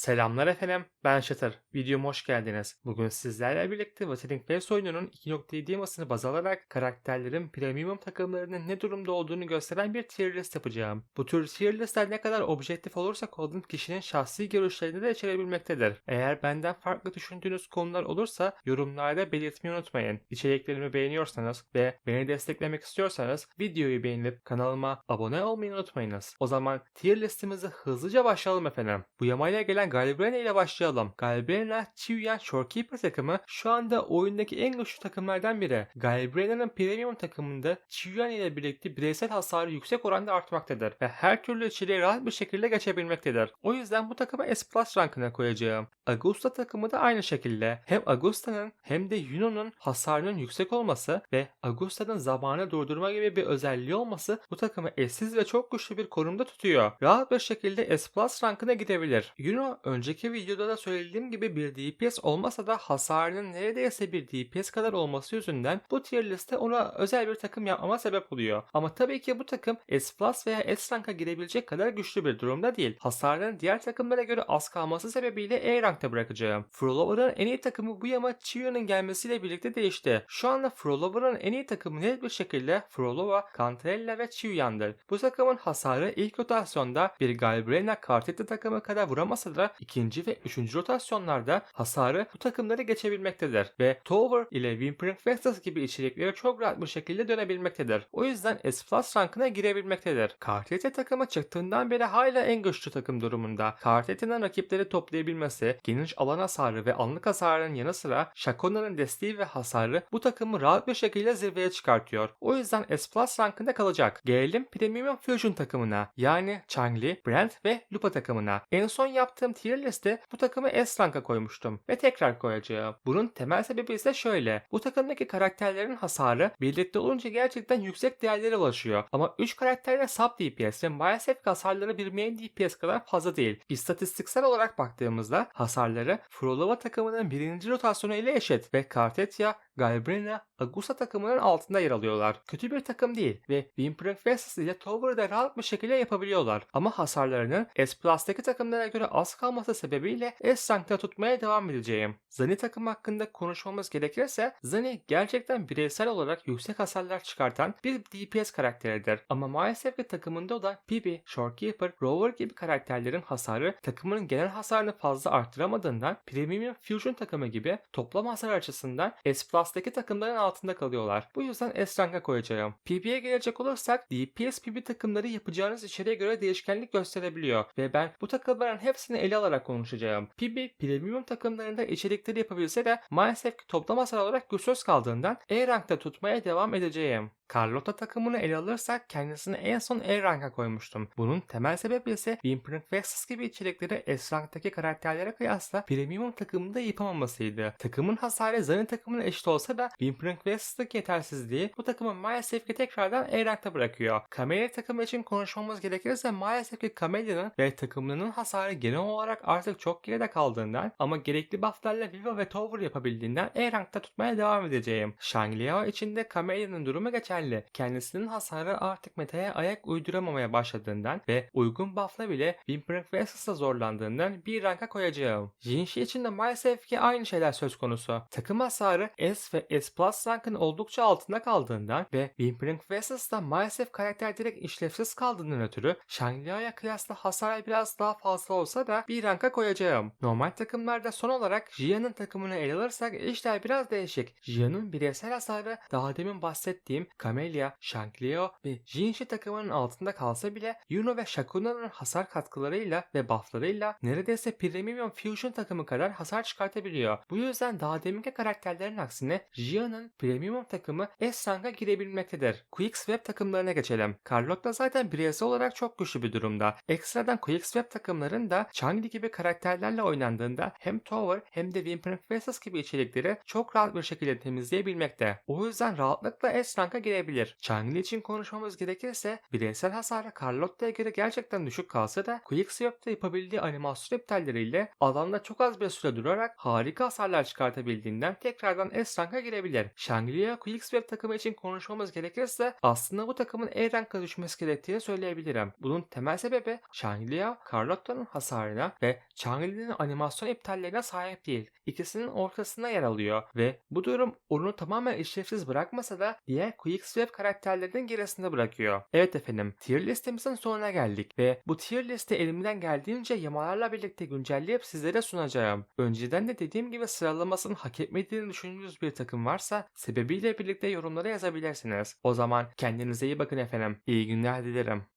Selamlar efendim, ben Şatır. Videoma hoş geldiniz. Bugün sizlerle birlikte Wuthering Waves oyununun 2.7 yamasını baz alarak karakterlerin premium takımlarının ne durumda olduğunu gösteren bir tier list yapacağım. Bu tür tier listler ne kadar objektif olursa olun kişinin şahsi görüşlerini de içerebilmektedir. Eğer benden farklı düşündüğünüz konular olursa yorumlarda belirtmeyi unutmayın. İçeriklerimi beğeniyorsanız ve beni desteklemek istiyorsanız videoyu beğenip kanalıma abone olmayı unutmayınız. O zaman tier listimizi hızlıca başlayalım efendim. Bu yamayla gelen Galbrena ile başlayalım. Galbrena, Chiuyan Shorekeeper takımı şu anda oyundaki en güçlü takımlardan biri. Galbrena'nın premium takımında Chiuyan ile birlikte bireysel hasarı yüksek oranda artmaktadır ve her türlü içeriğe rahat bir şekilde geçebilmektedir. O yüzden bu takımı S Plus rankına koyacağım. Augusta takımı da aynı şekilde. Hem Augusta'nın hem de Yuno'nun hasarının yüksek olması ve Augusta'nın zamanı durdurma gibi bir özelliği olması bu takımı eşsiz ve çok güçlü bir konumda tutuyor. Rahat bir şekilde S Plus rankına gidebilir. Yuno önceki videoda da söylediğim gibi bir DPS olmasa da hasarının neredeyse bir DPS kadar olması yüzünden bu tier liste ona özel bir takım yapmama sebep oluyor. Ama tabii ki bu takım S Plus veya S ranka girebilecek kadar güçlü bir durumda değil. Hasarının diğer takımlara göre az kalması sebebiyle E rankta bırakacağım. Frollover'ın en iyi takımı bu yama Chiyu'nun gelmesiyle birlikte değişti. Şu anda Frollover'ın en iyi takımı net bir şekilde Frolova, Cantarella ve Chiyuyan'dır. Bu takımın hasarı ilk rotasyonda bir Galbrena Kartetli takımı kadar vuramasa da ikinci ve üçüncü rotasyonlarda hasarı bu takımları geçebilmektedir ve Tower ile Whimpering Festus gibi içerikleri çok rahat bir şekilde dönebilmektedir. O yüzden S Plus rankına girebilmektedir. Kartete takımı çıktığından beri hala en güçlü takım durumunda. Kartete'nin rakipleri toplayabilmesi, geniş alan hasarı ve anlık hasarının yanı sıra Shakona'nın desteği ve hasarı bu takımı rahat bir şekilde zirveye çıkartıyor. O yüzden S Plus rankında kalacak. Gelelim Premium Fusion takımına yani Changli, Brent ve Lupa takımına. En son yaptığım tier liste bu takımı S ranka koymuştum ve tekrar koyacağım. Bunun temel sebebi ise şöyle. Bu takımdaki karakterlerin hasarı birlikte olunca gerçekten yüksek değerlere ulaşıyor. Ama 3 karakterle sub DPS ve maalesef hasarları bir main DPS kadar fazla değil. İstatistiksel olarak baktığımızda hasarları Frolova takımının birinci rotasyonu ile eşit ve Kartetya, Galbrena, Agusa takımının altında yer alıyorlar. Kötü bir takım değil ve Whimpering Festus ile Tower'ı da rahat bir şekilde yapabiliyorlar. Ama hasarlarının S Plus'taki takımlara göre az kalması sebebiyle S rankta tutmaya devam edeceğim. Zani takım hakkında konuşmamız gerekirse Zani gerçekten bireysel olarak yüksek hasarlar çıkartan bir DPS karakteridir. Ama maalesef ki takımında olan Bibi, Shorekeeper, Rover gibi karakterlerin hasarı takımın genel hasarını fazla arttıramadığından Premium Fusion takımı gibi toplam hasar açısından S Plus'taki takımların altında kalıyorlar. Bu yüzden S ranka koyacağım. PB'ye gelecek olursak DPS PB takımları yapacağınız içeriğe göre değişkenlik gösterebiliyor ve ben bu takımların hepsini ele alarak konuşacağım. PB Premium takımlarında içerikleri yapabilse de maalesef ki toplam hasar olarak güçsüz kaldığından E rankta tutmaya devam edeceğim. Carlota takımını ele alırsak kendisini en son E ranka koymuştum. Bunun temel sebebi ise Whimpering Festus gibi içerikleri S ranktaki karakterlere kıyasla Premium takımında yapamamasıydı. Takımın hasarı Zani takımına eşit olsa da Whimpering Festus'taki yetersizliği bu takımı maalesef ki tekrardan E rankta bırakıyor. Camellia takımı için konuşmamız gerekirse maalesef ki Camellia'nın ve takımının hasarı genel olarak artık çok geride kaldığından ama gerekli bufflarla Viva ve Tower yapabildiğinden E rankta tutmaya devam edeceğim. Shangri-La içinde Camellia'nın durumu geçerli. Kendisinin hasarı artık metaya ayak uyduramamaya başladığından ve uygun buffla bile Whimpering Festus'a zorlandığından bir ranka koyacağım. Jinshi için de maalesef ki aynı şeyler söz konusu. Takım hasarı S ve S Plus rankın oldukça altında kaldığından ve Whimpering Festus'ta maalesef karakter direkt işlevsiz kaldığından ötürü Shangri-La'ya kıyasla hasar biraz daha fazla olsa da bir ranka koyacağım. Normal takımlarda son olarak Jia'nın takımını ele alırsak işler biraz değişik. Jia'nın bireysel hasarı daha demin bahsettiğim Camellia, Shankleo ve Jinshi takımının altında kalsa bile Yuno ve Shakuna'nın hasar katkılarıyla ve bufflarıyla neredeyse Premium Fusion takımı kadar hasar çıkartabiliyor. Bu yüzden daha deminki karakterlerin aksine Jia'nın Premium takımı S rank'a girebilmektedir. Quickswap takımlarına geçelim. Carlotta zaten bireysel olarak çok güçlü bir durumda. Ekstradan Quickswap takımların da Changli gibi karakterlerle oynandığında hem Tower hem de Whimpering Festus gibi içerikleri çok rahat bir şekilde temizleyebilmekte. O yüzden rahatlıkla S rank'a girebilmektedir etkileyebilir. Changli için konuşmamız gerekirse bireysel hasarı Carlotta'ya göre gerçekten düşük kalsa da Quicksilver'da yapabildiği animasyon iptalleriyle alanda çok az bir süre durarak harika hasarlar çıkartabildiğinden tekrardan S-Rank'a girebilir. Shangri-La Quicksilver takımı için konuşmamız gerekirse aslında bu takımın E rank'a düşmesi gerektiğini söyleyebilirim. Bunun temel sebebi Shangri-La, Carlotta'nın hasarına ve Changli-La'nın animasyon iptallerine sahip değil. İkisinin ortasında yer alıyor ve bu durum onu tamamen işlevsiz bırakmasa da diğer Quicksilver karakterlerinin gerisinde bırakıyor. Evet efendim, tier listemizin sonuna geldik ve bu tier liste elimden geldiğince yamalarla birlikte güncelleyip sizlere sunacağım. Önceden de dediğim gibi sıralamasını hak etmediğini düşündüğünüz bir takım varsa sebebiyle birlikte yorumlara yazabilirsiniz. O zaman kendinize iyi bakın efendim. İyi günler dilerim.